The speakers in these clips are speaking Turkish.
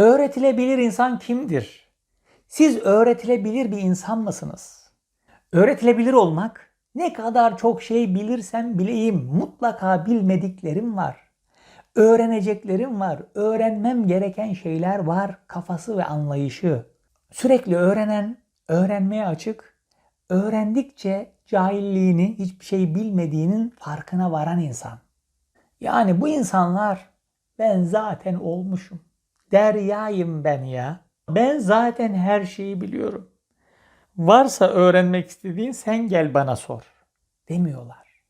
Öğretilebilir insan kimdir? Siz öğretilebilir bir insan mısınız? Öğretilebilir olmak ne kadar çok şey bilirsem bileyim mutlaka bilmediklerim var. Öğreneceklerim var. Öğrenmem gereken şeyler var. Kafası ve anlayışı. Sürekli öğrenen, öğrenmeye açık, öğrendikçe cahilliğini, hiçbir şey bilmediğinin farkına varan insan. Yani bu insanlar ben zaten olmuşum. Deryayım ben ya. Ben zaten her şeyi biliyorum. Varsa öğrenmek istediğin sen gel bana sor. Demiyorlar.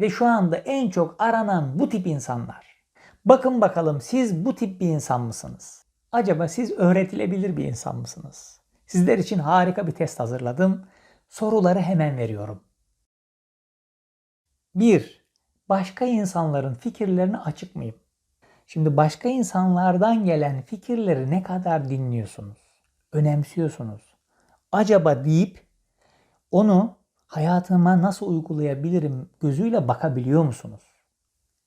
Ve şu anda en çok aranan bu tip insanlar. Bakın bakalım siz bu tip bir insan mısınız? Acaba siz öğretilebilir bir insan mısınız? Sizler için harika bir test hazırladım. Soruları hemen veriyorum. 1. Başka insanların fikirlerine açık mıyım? Şimdi başka insanlardan gelen fikirleri ne kadar dinliyorsunuz? Önemsiyorsunuz? Acaba deyip onu hayatıma nasıl uygulayabilirim gözüyle bakabiliyor musunuz?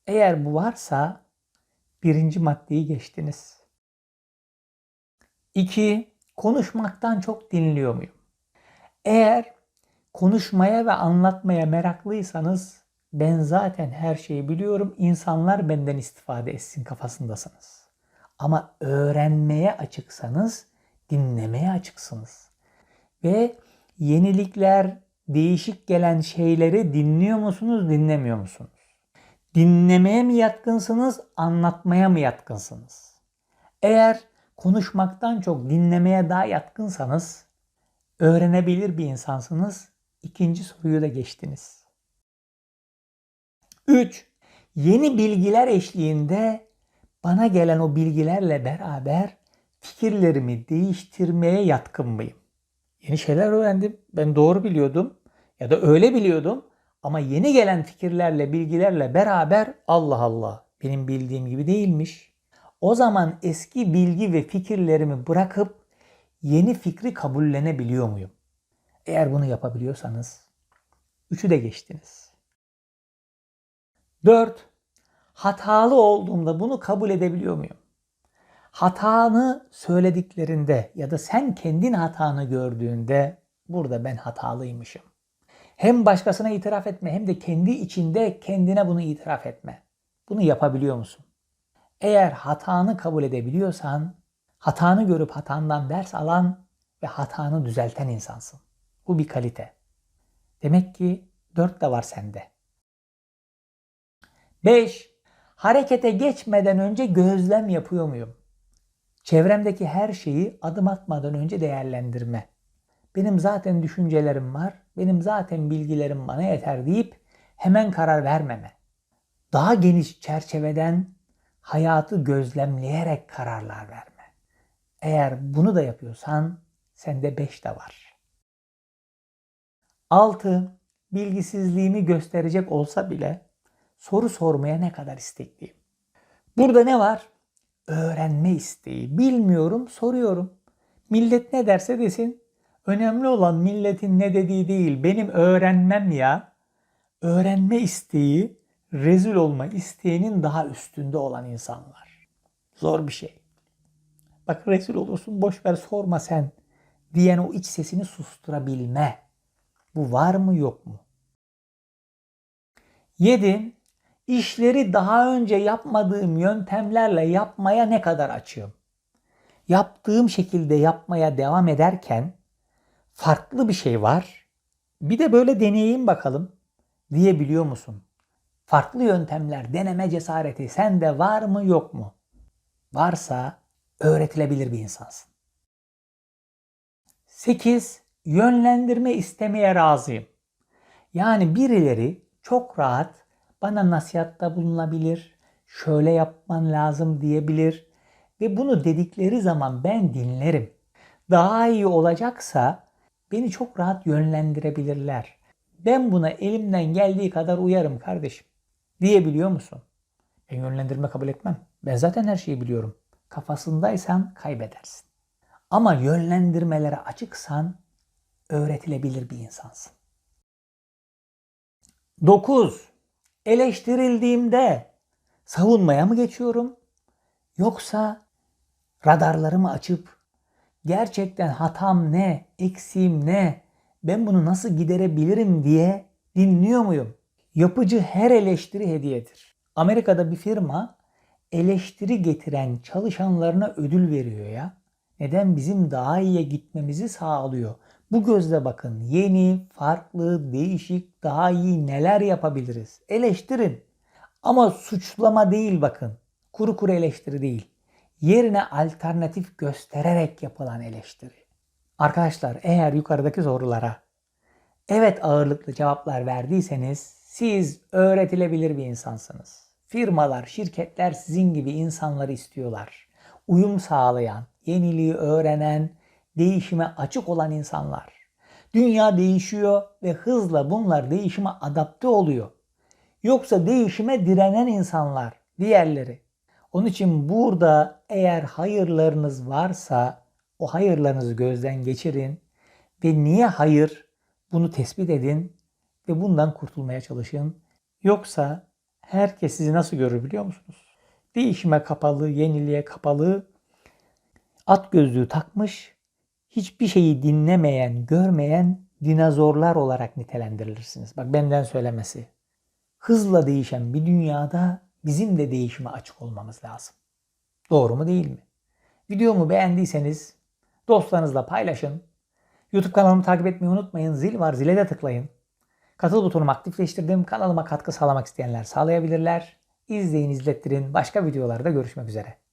Eğer bu varsa birinci maddeyi geçtiniz. 2. Konuşmaktan çok dinliyor muyum? Eğer konuşmaya ve anlatmaya meraklıysanız ben zaten her şeyi biliyorum. İnsanlar benden istifade etsin kafasındasınız. Ama öğrenmeye açıksanız dinlemeye açıksınız. Ve yenilikler, değişik gelen şeyleri dinliyor musunuz, dinlemiyor musunuz? Dinlemeye mi yatkınsınız, anlatmaya mı yatkınsınız? Eğer konuşmaktan çok dinlemeye daha yatkınsanız öğrenebilir bir insansınız. İkinci soruyu da geçtiniz. 3. Yeni bilgiler eşliğinde bana gelen o bilgilerle beraber fikirlerimi değiştirmeye yatkın mıyım? Yeni şeyler öğrendim. Ben doğru biliyordum ya da öyle biliyordum ama yeni gelen fikirlerle, bilgilerle beraber Allah Allah benim bildiğim gibi değilmiş. O zaman eski bilgi ve fikirlerimi bırakıp yeni fikri kabullenebiliyor muyum? Eğer bunu yapabiliyorsanız üçü de geçtiniz. 4. Hatalı olduğumda bunu kabul edebiliyor muyum? Hatanı söylediklerinde ya da sen kendin hatanı gördüğünde burada ben hatalıymışım. Hem başkasına itiraf etme hem de kendi içinde kendine bunu itiraf etme. Bunu yapabiliyor musun? Eğer hatanı kabul edebiliyorsan, hatanı görüp hatandan ders alan ve hatanı düzelten insansın. Bu bir kalite. Demek ki dört de var sende. 5. Harekete geçmeden önce gözlem yapıyor muyum? Çevremdeki her şeyi adım atmadan önce değerlendirme. Benim zaten düşüncelerim var, benim zaten bilgilerim bana yeter deyip hemen karar vermeme. Daha geniş çerçeveden hayatı gözlemleyerek kararlar verme. Eğer bunu da yapıyorsan sende 5 de var. 6. Bilgisizliğimi gösterecek olsa bile soru sormaya ne kadar istekliyim. Burada ne var? Öğrenme isteği. Bilmiyorum, soruyorum. Millet ne derse desin. Önemli olan milletin ne dediği değil, benim öğrenmem ya. Öğrenme isteği, rezil olma isteğinin daha üstünde olan insanlar. Zor bir şey. Bak rezil olursun, boş ver sorma sen diyen o iç sesini susturabilme. Bu var mı yok mu? 7. İşleri daha önce yapmadığım yöntemlerle yapmaya ne kadar açığım? Yaptığım şekilde yapmaya devam ederken farklı bir şey var. Bir de böyle deneyeyim bakalım diyebiliyor musun? Farklı yöntemler, deneme cesareti sende var mı yok mu? Varsa öğretilebilir bir insansın. 8. Yönlendirme istemeye razıyım. Yani birileri çok rahat bana nasihatta bulunabilir, şöyle yapman lazım diyebilir ve bunu dedikleri zaman ben dinlerim. Daha iyi olacaksa beni çok rahat yönlendirebilirler. Ben buna elimden geldiği kadar uyarım kardeşim. Diyebiliyor musun? Ben yönlendirme kabul etmem. Ben zaten her şeyi biliyorum. Kafasındaysan kaybedersin. Ama yönlendirmelere açıksan öğretilebilir bir insansın. 9. Eleştirildiğimde savunmaya mı geçiyorum? Yoksa radarlarımı açıp gerçekten hatam ne, eksiğim ne, ben bunu nasıl giderebilirim diye dinliyor muyum? Yapıcı her eleştiri hediyedir. Amerika'da bir firma eleştiri getiren çalışanlarına ödül veriyor ya. Neden? Bizim daha iyiye gitmemizi sağlıyor. Bu gözle bakın. Yeni, farklı, değişik, daha iyi neler yapabiliriz? Eleştirin. Ama suçlama değil bakın. Kuru kuru eleştiri değil. Yerine alternatif göstererek yapılan eleştiri. Arkadaşlar eğer yukarıdaki sorulara evet ağırlıklı cevaplar verdiyseniz siz öğretilebilir bir insansınız. Firmalar, şirketler sizin gibi insanları istiyorlar. Uyum sağlayan, yeniliği öğrenen, değişime açık olan insanlar. Dünya değişiyor ve hızla bunlar değişime adapte oluyor. Yoksa değişime direnen insanlar, diğerleri. Onun için burada eğer hayırlarınız varsa o hayırlarınızı gözden geçirin ve niye hayır bunu tespit edin ve bundan kurtulmaya çalışın. Yoksa herkes sizi nasıl görür biliyor musunuz? Değişime kapalı, yeniliğe kapalı, at gözlüğü takmış, hiçbir şeyi dinlemeyen, görmeyen dinozorlar olarak nitelendirilirsiniz. Bak benden söylemesi. Hızla değişen bir dünyada bizim de değişime açık olmamız lazım. Doğru mu değil mi? Videomu beğendiyseniz dostlarınızla paylaşın. YouTube kanalımı takip etmeyi unutmayın. Zil var zile de tıklayın. Katıl butonumu aktifleştirdim. Kanalıma katkı sağlamak isteyenler sağlayabilirler. İzleyin izlettirin. Başka videolarda görüşmek üzere.